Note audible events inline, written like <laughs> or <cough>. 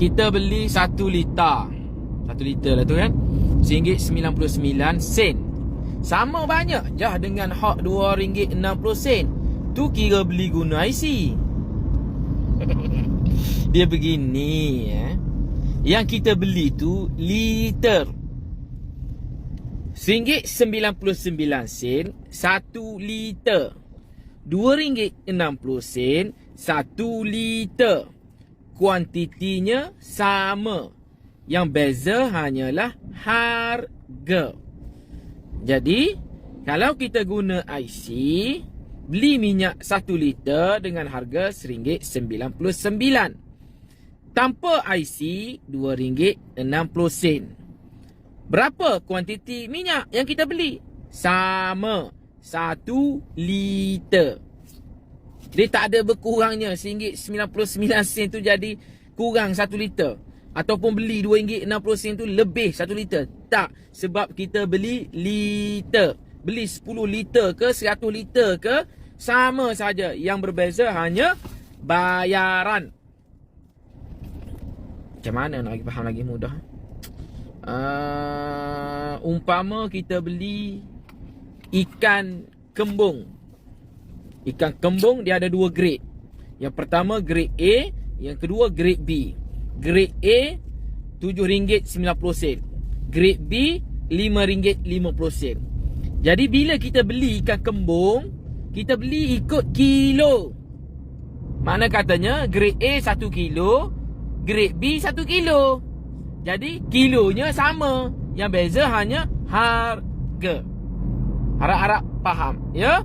Kita beli 1 liter. 1 liter lah tu kan. RM1.99 sen. Sama banyak je dengan hak RM2.60 Tu kira beli guna IC <laughs> Dia begini eh. Yang kita beli tu liter. RM1.99 sen 1 liter. RM2.60 1 liter Kuantitinya sama Yang beza hanyalah harga Jadi Kalau kita guna IC Beli minyak 1 liter dengan harga RM1.99 Tanpa IC RM2.60 Berapa kuantiti minyak yang kita beli? Sama. Satu liter. Dia tak ada berkurangnya. RM1.99 sen tu jadi kurang satu liter. Ataupun beli RM2.60 sen tu lebih satu liter. Tak. Sebab kita beli liter. Beli 10 liter ke 100 liter ke. Sama saja. Yang berbeza hanya bayaran. Macam mana nak bagi faham lagi mudah? uh, umpama kita beli ikan kembung. Ikan kembung dia ada dua grade. Yang pertama grade A, yang kedua grade B. Grade A RM7.90. Grade B RM5.50. Jadi bila kita beli ikan kembung, kita beli ikut kilo. Mana katanya grade A 1 kilo, grade B 1 kilo. Jadi kilonya sama. Yang beza hanya harga. Harap-harap faham. Ya?